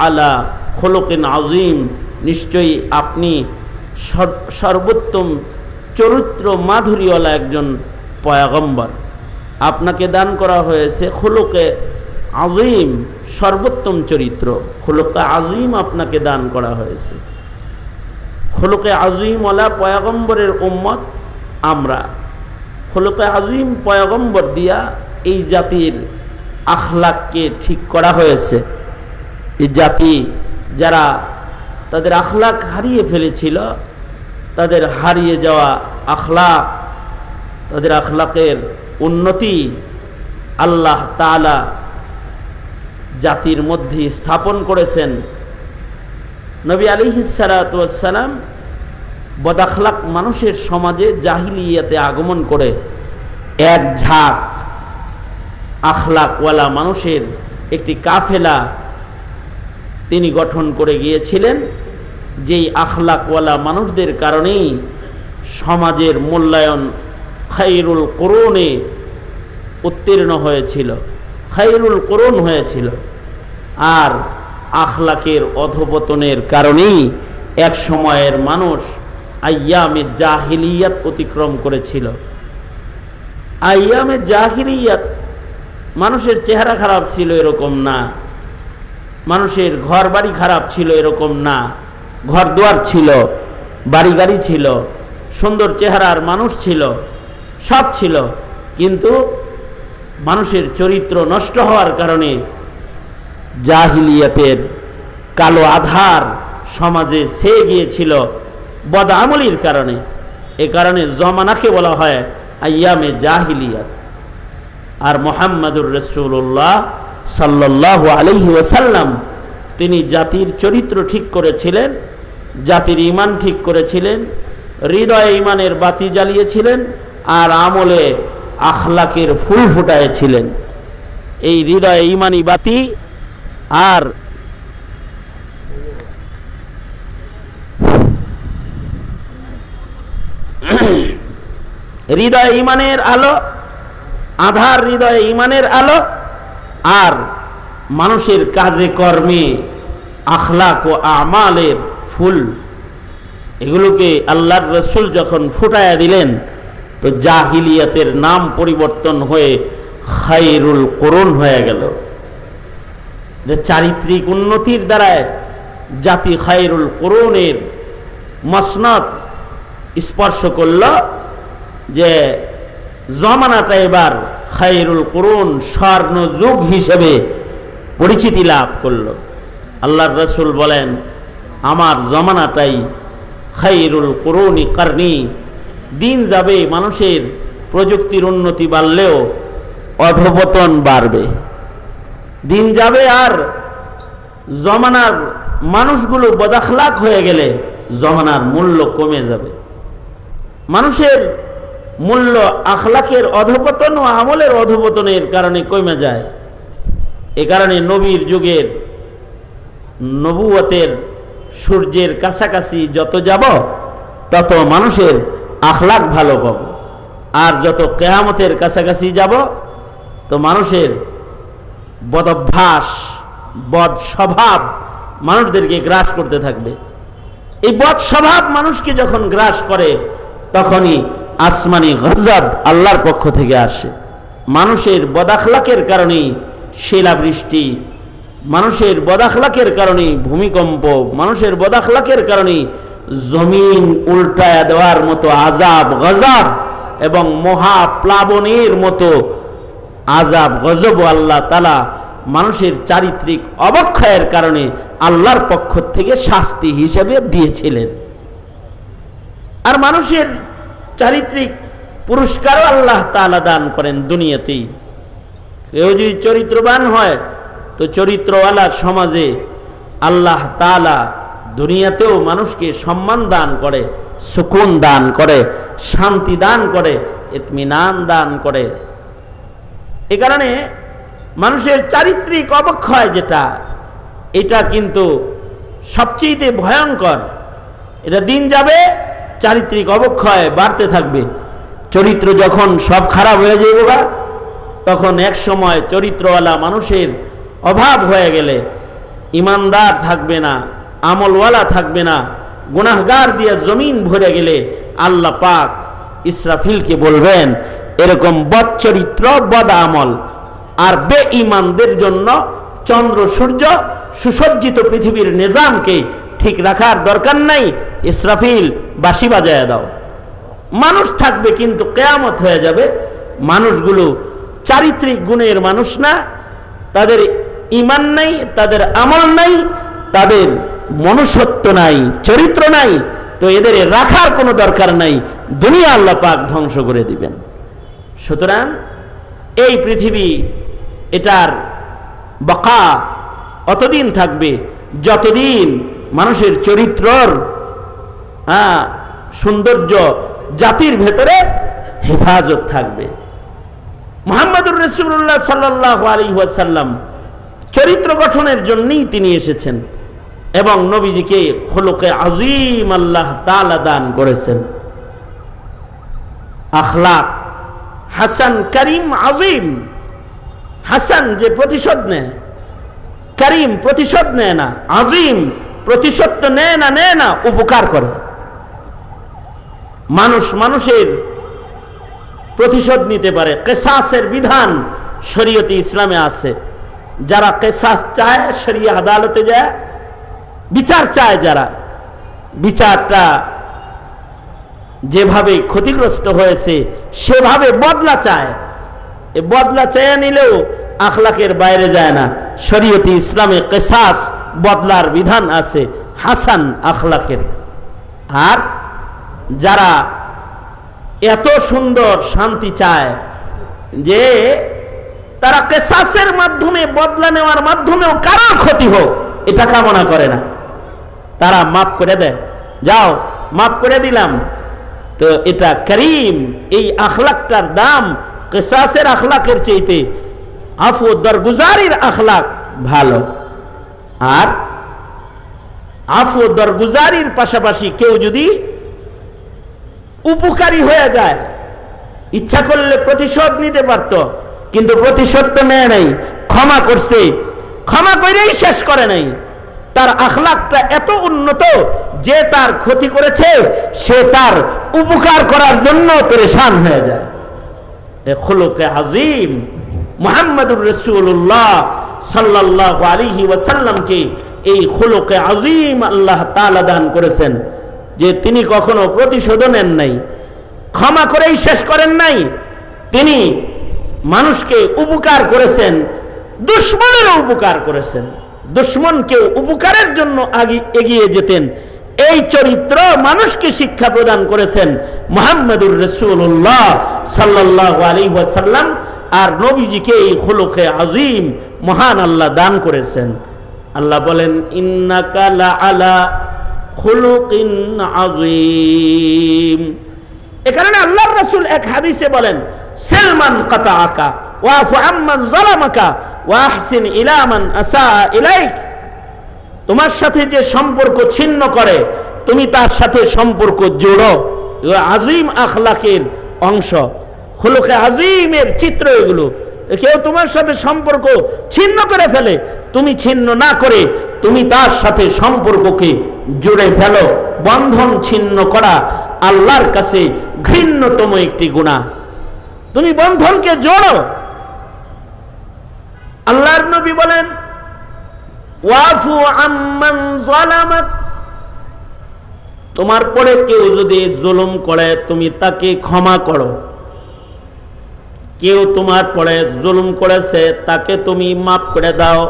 আলা খোলকেন আজিম নিশ্চয়ই আপনি সর- সর্বোত্তম চরিত্র মাধুরীওয়ালা একজন পয়াগম্বর। আপনাকে দান করা হয়েছে খোলকে আজিম সর্বোত্তম চরিত্র। খোলকে আজিম আপনাকে দান করা হয়েছে। খোলকে আজিমওয়ালা পয়াগম্বরের উম্মত আমরা। খোলকে আজিম পয়াগম্বর দিয়া এই জাতির আখলাককে ঠিক করা হয়েছে। জাতি যারা তাদের আখলাক হারিয়ে ফেলেছিল, তাদের হারিয়ে যাওয়া আখলাক, তাদের আখলাকের উন্নতি আল্লাহ তালা জাতির মধ্যে স্থাপন করেছেন। নবী আলী সালাম বদাখলাক মানুষের সমাজে জাহিলিয়াতে আগমন করে। এক ঝাঁক আখলাকওয়ালা মানুষের একটি কাফেলা তিনি গঠন করে গিয়েছিলেন, যেই আখলাকওয়ালা মানুষদের কারণেই সমাজের মূল্যায়ন খাইরুল করুণে উত্তীর্ণ হয়েছিল, খাইরুল করুণ হয়েছিল। আর আখলাকের অধপতনের কারণেই এক সময়ের মানুষ আয়ামে জাহিলিয়াত অতিক্রম করেছিল। আয়ামে জাহিলিয়াত মানুষের চেহারা খারাপ ছিল এরকম না। মানুষের ঘর বাড়ি খারাপ ছিল এরকম না। ঘর দুয়ার ছিল, বাড়ি গাড়ি ছিল, সুন্দর চেহারার মানুষ ছিল, সব ছিল। কিন্তু মানুষের চরিত্র নষ্ট হওয়ার কারণে জাহিলিয়াতের কালো আধার সমাজে ছেয়ে গিয়েছিল বদামলির কারণে। এ কারণে জমানাকে বলা হয় আয়ামে জাহিলিয়াত। আর মোহাম্মদুর রসুল্লাহ সাল্লাহ আলহি ওসাল্লাম তিনি জাতির চরিত্র ঠিক করেছিলেন, জাতির ইমান ঠিক করেছিলেন, হৃদয়ে ইমানের বাতি জ্বালিয়েছিলেন আর আমলে আখলাকের ফুল ফুটাইছিলেন। এই হৃদয়ে ইমানি বাতি আর হৃদয় ইমানের আলো, আধার হৃদয়ে ইমানের আলো আর মানুষের কাজে কর্মে, আখলাক ও আমালের ফুল। এগুলোকে আল্লাহর রসুল যখন ফুটাইয়া দিলেন, তো জাহিলিয়াতের নাম পরিবর্তন হয়ে খাইরুল করুন হয়ে গেল। চারিত্রিক উন্নতির দ্বারায় জাতি খাইরুল করুনের মসনদ স্পর্শ করল যে জমানাটা এবার খাইরুল করুন স্বর্ণ যুগ হিসেবে পরিচিতি লাভ করল। আল্লাহর রসুল বলেন, আমার জমানাটাই খাইরুল করুনি কারনি। দিন যাবে মানুষের প্রযুক্তির উন্নতি বাড়লেও অধপতন বাড়বে। দিন যাবে আর জমানার মানুষগুলো বদাখলাক হয়ে গেলে জমানার মূল্য কমে যাবে। মানুষের মূল্য আখলাকের অধপতন ও আমলের অধপতনের কারণে কমে যায়। এ কারণে নবীর যুগের নবুয়তের সূর্যের কাছাকাছি যত যাব, তত মানুষের আখলাক ভালো পাব। আর যত কেয়ামতের কাছাকাছি যাব, তো মানুষের বদভ্যাস বদ স্বভাব মানুষদেরকে গ্রাস করতে থাকবে। এই বদ স্বভাব মানুষকে যখন গ্রাস করে, তখনই আসমানি গজাব আল্লাহর পক্ষ থেকে আসে। মানুষের বদাখলাকের কারণেই শিলাবৃষ্টি, মানুষের বদাখলাকের কারণে ভূমিকম্প, মানুষের বদাখলাকের কারণে জমিন উল্টায় দেওয়ার মতো আজাব গজাব এবং মহাপ্লাবনের মতো আজাব গজব আল্লাহ তালা মানুষের চারিত্রিক অবক্ষয়ের কারণে আল্লাহর পক্ষ থেকে শাস্তি হিসেবে দিয়েছিলেন। আর মানুষের চারিত্রিক পুরস্কারও আল্লাহ তালা দান করেন দুনিয়াতেই। কেউ যদি চরিত্রবান হয়, তো চরিত্রওয়ালা সমাজে আল্লাহ তালা দুনিয়াতেও মানুষকে সম্মান দান করে, সুকুন দান করে, শান্তি দান করে, ইতমিনান দান করে। এ কারণে মানুষের চারিত্রিক অবক্ষয় যেটা, এটা কিন্তু সবচেয়ে ভয়ঙ্কর। এটা দিন যাবে চারিত্রিক অবক্ষয় বাড়তে থাকবে। চরিত্র যখন সব খারাপ হয়ে যাবে বা তখন এক সময় চরিত্রওয়ালা মানুষের অভাব হয়ে গেলে ইমানদার থাকবে না, আমলওয়ালা থাকবে না, গুনাহগার দিয়ে জমিন ভরে গেলে আল্লাহ পাক ইসরাফিলকে বলবেন, এরকম বদ চরিত্র, বদ আমল। আর বে ইমানদের জন্য চন্দ্র সূর্য সুসজ্জিত পৃথিবীর নিজামকে ঠিক রাখার দরকার নাই, ইসরাফিল বাসি বাজায় দাও। মানুষ থাকবে কিন্তু কেয়ামত হয়ে যাবে। মানুষগুলো চারিত্রিক গুণের মানুষ না, তাদের ইমান নাই, তাদের আমল নাই, তাদের মনুষ্যত্ব নাই, চরিত্র নাই, তো এদের রাখার কোনো দরকার নাই। দুনিয়া আল্লাহ পাক ধ্বংস করে দিবেন। সুতরাং এই পৃথিবী, এটার বকা অতদিন থাকবে, যতদিন মানুষের চরিত্রর হ্যাঁ সৌন্দর্য জাতির ভেতরে হেফাজত থাকবে। মোহাম্মদুর রসুল্লাহ সাল্লাহ আলী চরিত্র গঠনের জন্যই তিনি এসেছেন এবং নবীজিকে হলুকে আজিম আল্লাহ তালা দান করেছেন। আখলাক হাসান করিম আজিম হাসান যে প্রতিশোধ নেয়, করিম প্রতিশোধ নেয় না আজিম প্রতিশোধ নেয় না নেয় না, উপকার করে। মানুষ মানুষের প্রতিশোধ নিতে পারে। কেসাসের বিধান শরীয়তে ইসলামে আছে। যারা কেসাস চায় শরিয়া আদালতে যায়, বিচার চায় যারা। বিচারটা যেভাবে ক্ষতিগ্রস্ত হয়েছে, সেভাবে বদলা চায়। এ বদলা চেয়ে নিলেও আখলাকের বাইরে যায় না। শরীয়তি ইসলামে কেসাস বদলার বিধান আছে হাসান আখলাকের। আর যারা এত সুন্দর শান্তি চায় যে তারা কেসাসের মাধ্যমে বদলা নেওয়ার মাধ্যমেও কারোর ক্ষতি হোক, এটা কামনা করে না। তারা মাফ করে দেয়। যাও, মাফ করে দিলাম। তো এটা করিম, এই আখলাকটার দাম কেসাসের আখলাকের চাইতে আফু দরগুজারির আখলাক ভালো। আর আফু দরগুজারির পাশাপাশি কেউ যদি উপকারী হয়ে যায়, ইচ্ছা করলে প্রতিশোধ নিতে পারত, কিন্তু প্রতিশোধ তো নেয় নাই, ক্ষমা করছে। ক্ষমা করেই শেষ করে নাই। তার আখলাকটা এত উন্নত যে তার ক্ষতি করেছে, সে তার উপকার করার জন্য পরেশান হয়ে যায়। এ খুলুকে আজিম, মোহাম্মদুর রসুল্লাহ সাল্লাহ আলিহি ওয়াসাল্লামকে এই খুলুকে আজিম আল্লাহ তালা দান করেছেন, যে তিনি কখনো প্রতিশোধ নেন নাই, ক্ষমা করেই শেষ করেন নাই, তিনি মানুষকে উপকার করেছেন, দুশ্মনেরও উপকার করেছেন দুশ্মনকে উপকারের জন্য আগে এগিয়ে যেতেন, এই চরিত্র মানুষকে শিক্ষা প্রদান করেছেন মোহাম্মদুর রসুল্লাহ সাল্লাহ আলী ওয়াসাল্লাম আর নবীজিকে এই হলুকে আজিম মহান আল্লাহ দান করেছেন। আল্লাহ বলেন ইন্নাকালা আলা খুলুকিন আজিম। এখানে আল্লাহর রাসূল এক হাদিসে বলেন, সেলমান কাতা আকা ওয়াফু আম্মান জালামাকা ওয়াহসিন ইলামান আসা ইলাইক। তোমার সাথে যে সম্পর্ক ছিন্ন করে, তুমি তার সাথে সম্পর্ক জোড়ো। আজিম আখলাকের অংশ। হলুকে আজিমের চিত্র এগুলো। কেউ তোমার সাথে সম্পর্ক ছিন্ন করে ফেলে, তুমি ছিন্ন না করে তুমি তার সাথে সম্পর্ককে জুড়ে ফেলো। বন্ধন ছিন্ন করা আল্লাহর কাছে ঘৃণ্যতম একটি গুণা। তুমি বন্ধনকে জোড়ো আল্লাহর নবী বলেন, ওয়াফু আম্মান জালামাক তোমার পরে কেউ যদি জুলুম করে, তুমি তাকে ক্ষমা করো। কেউ তোমার পরে জুলুম করেছে, তাকে তুমি মাফ করে দাও।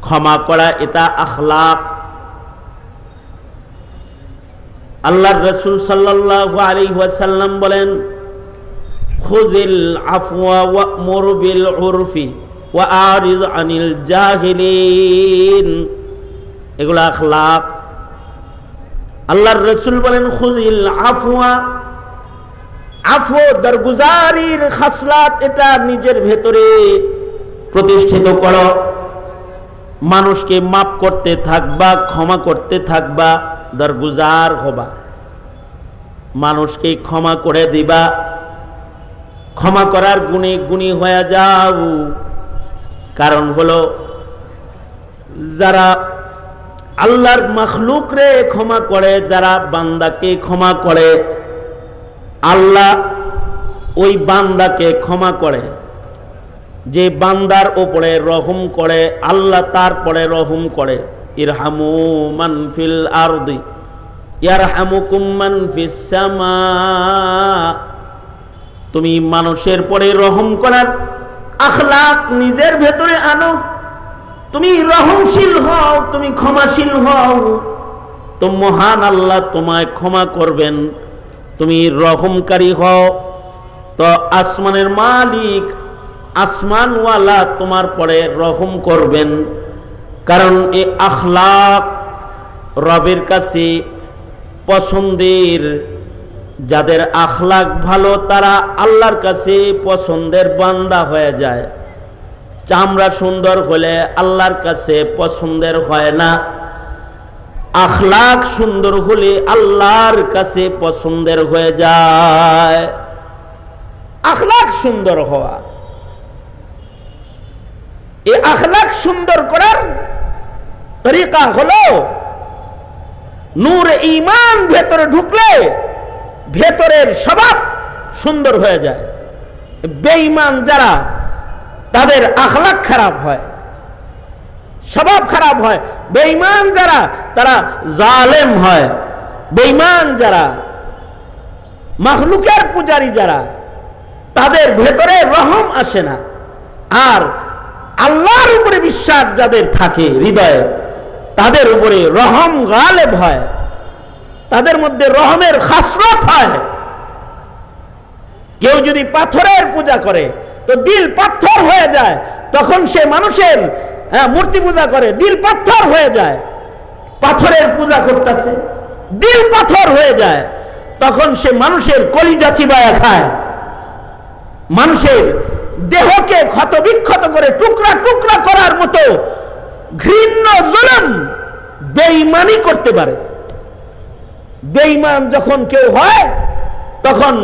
ক্ষমা করা এটা আখলাক। আল্লাহ রসুল ওয়াসাল্লাম বলেন খুজিল আফওয়া আনিল জাহিলিন। এগুলো আখলাক। আল্লাহর রসুল বলেন খুজিল আফওয়া আফু দরগুজারির খাসলাত এটা নিজের ভেতরে প্রতিষ্ঠিত করো। মানুষকে মাপ করতে থাকবা, ক্ষমা করতে থাকবা, দরগুজার হবা। মানুষকে ক্ষমা করে দিবা। ক্ষমা করার গুণে গুণী হয়ে যাও। কারণ হলো, যারা আল্লাহর মখলুক রে ক্ষমা করে, যারা বান্দাকে ক্ষমা করে আল্লাহ ওই বান্দাকে ক্ষমা করে। যে বান্দার ওপরে রহম করে, আল্লাহ তারপরে রহম করে। ইরহামু মানফিল আরদি তুমি মানুষের পরে রহম করার আখলাক নিজের ভেতরে আনো। তুমি রহমশীল হও, তুমি ক্ষমাশীল হও। তো মহান আল্লাহ তোমায় ক্ষমা করবেন। তুমি রহমকারী হও। তো আসমানের মালিক আসমানওয়ালা তোমার পরে রহম করবেন। কারণ এ আখলাক রবের কাছে পছন্দের। যাদের আখলাক ভালো, তারা আল্লাহর কাছে পছন্দের বান্দা হয়ে যায়। চামড়া সুন্দর হলে আল্লাহর কাছে পছন্দের হয় না। আখলাক সুন্দর হলে আল্লাহর কাছে পছন্দের হয়ে যায়। আখলাক সুন্দর হওয়া। এই আখলাক সুন্দর করার তরিকা হলো, নূর ইমান ভেতরে ঢুকলে ভেতরের স্বভাব সুন্দর হয়ে যায়। বেঈমান যারা, তাদের আখলাক খারাপ হয়। স্বভাব খারাপ হয়। বেঈমান যারা, তারা জালেম হয়। বেঈমান যারা মাহলুকের পূজারী যারা, তাদের ভেতরে রহম আসে না। আর আল্লাহর উপরে বিশ্বাস যাদের থাকে, হৃদয়ে, তাদের উপরে রহম গালেব হয়। তাদের মধ্যে রহমের খাসরত হয়। কেউ যদি পাথরের পূজা করে, তো দিল পাথর হয়ে যায়, তখন সে মানুষের হ্যাঁ, মূর্তি পূজা করে দিল পাথর হয়ে যায়। পাথরের পূজা করতেছে দিল পাথর হয়ে যায়। তখন সে মানুষের কলিজা চিবায়া খায়। মানুষের দেহকে ক্ষত বিক্ষত করে টুকরা টুকরা করার মতো ঘৃণ্য জলম বেইমানি করতে পারে। বেঈমান যখন কেউ হয় তখন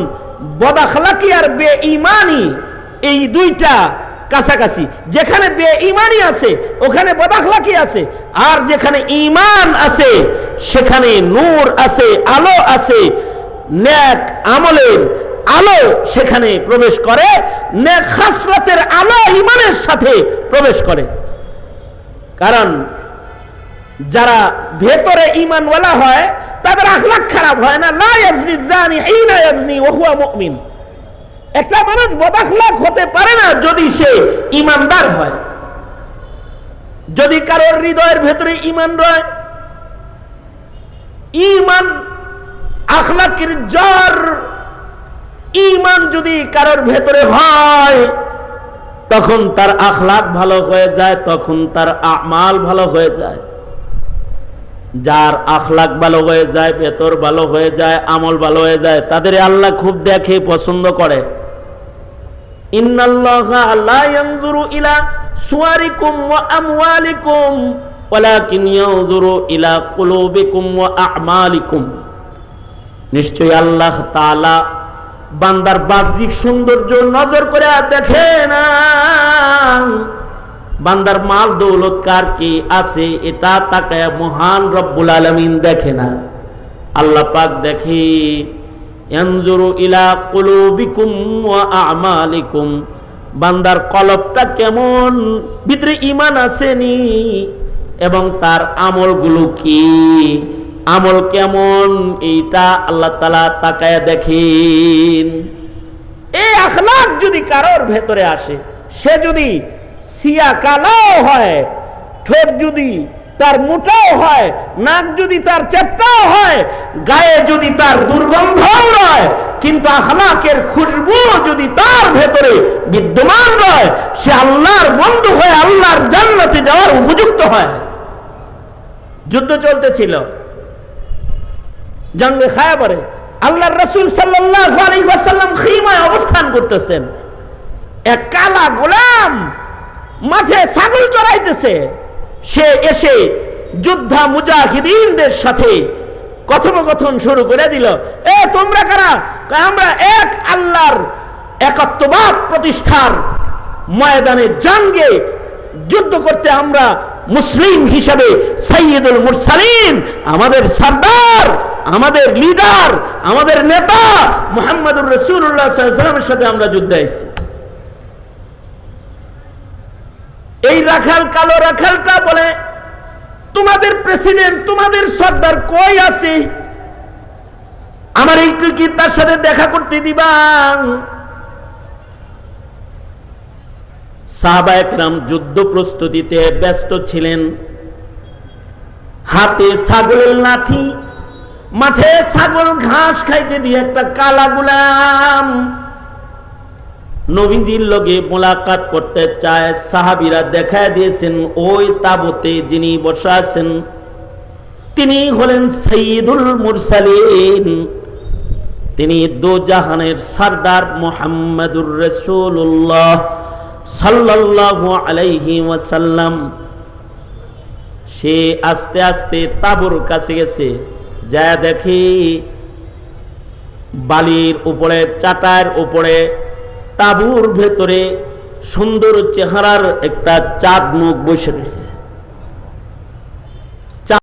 বদাখলাকি আর বেঈমানি এই দুইটা কাছাকাছি। যেখানে বে ইমানই আছে, ওখানে বদাখলাকি আছে। আর যেখানে ইমান আছে, সেখানে নূর আছে, আলো আছে ন্যাক আমলের আলো সেখানে প্রবেশ করে ন্যাক খাসলতের আলো ইমানের সাথে প্রবেশ করে। কারণ যারা ভেতরে ইমানওয়ালা হয়, তাদের আখলাক খারাপ হয় না। লা ইয়াজনি জানি হিনা ইয়াজনি ওয়া হুয়া মুমিন। একটা মানুষ বদাখলাক হতে পারে না যদি সে ইমানদার হয়। যদি কারোর হৃদয়ের ভেতরে ইমান রয়, ইমান আখলাকের জ্বর, ইমান যদি কারোর ভেতরে হয়, তখন তার আখলাক ভালো হয়ে যায়, তখন তার আমাল ভালো হয়ে যায়। যার আখলাক ভালো হয়ে যায়, ভেতর ভালো হয়ে যায়, আমল ভালো হয়ে যায়, তাদের আল্লাহ খুব দেখে, পছন্দ করে। ইন্নাল্লাহা ইলা নিশ্চয়ই আল্লাহ বান্দার বাহ্যিক সৌন্দর্য নজর করে দেখে না। বান্দার মাল দৌলত কার কি আছে, এটা তাকায় মহান রব্বুল আলমিন দেখে না। আল্লাহ পাক দেখে ইয়ানজুরু ইলা কুলুবিকুম ওয়া আমালিকুম। বান্দার কলবটা কেমন? ভিতরে ইমান আসেনি। এবং তার আমলগুলো কি? আমল কেমন? এইটা আল্লাহ তালা তাকায় দেখেন। এই আখলাক যদি কারোর ভেতরে আসে, সে যদি সিয়া কালাও হয়, ঠোঁট যদি তার মোটাও হয়, নাক যদি তার চেপটাও হয়, গায়ে যদি তার দুর্গন্ধও রয়, কিন্তু আখলাকের খুশবু যদি তার ভেতরে বিদ্যমান রয়, সে আল্লাহর বন্ধু হয়ে আল্লাহর জান্নাতে যাওয়ার উপযুক্ত হয়। যুদ্ধ চলতেছিল। জঙ্গে খায়াবরে আল্লাহর রসুল ওয়াসাল্লাম খিমায় অবস্থান করতেছেন। এক কালা গোলাম মাঠে ছাগল চড়াইতেছে। সে এসে যোদ্ধা মুজাহিদিনদের সাথে কথোপকথন শুরু করে দিল। এ, তোমরা কারা? আমরা এক আল্লাহর একত্ববাদ প্রতিষ্ঠার ময়দানে জাঙ্গে যুদ্ধ করতে আমরা মুসলিম হিসাবে সৈয়দুল মুরসালিন, আমাদের সর্দার, আমাদের লিডার, আমাদের নেতা মোহাম্মদুর রসুল্লাহ সাল্লামের সাথে আমরা যুদ্ধে এসেছি। এই রাখাল কালো রাখালটা বলে, তোমাদের প্রেসিডেন্ট, তোমাদের সর্দার কই আছে? আমার একটু কি তার সাথে দেখা করতে দিবা? সাহাবা একরাম যুদ্ধ প্রস্তুতিতে ব্যস্ত ছিলেন। হাতে ছাগলের লাঠি, মাঠে ছাগল ঘাস খাইতে দিয়ে একটা কালা গুলাম নবীজির লগে মোলাকাত করতে চায়, সাহাবিরা দেখা দিয়েছেন, ওই তাবতে যিনি বসা আছেন, তিনি হলেন সঈদুল মুরসালিন। তিনি দো জাহানের সর্দার মোহাম্মদুর রসুল্লাহ সাল্লাল্লাহু আলাইহি ওয়াসাল্লাম। সে আস্তে আস্তে তাবুর কাছে গেছে যা দেখি বালির উপরে, চাটার উপরে তাবুর ভেতরে সুন্দর চেহারার একটা চাঁদ মুখ বসে রয়েছে।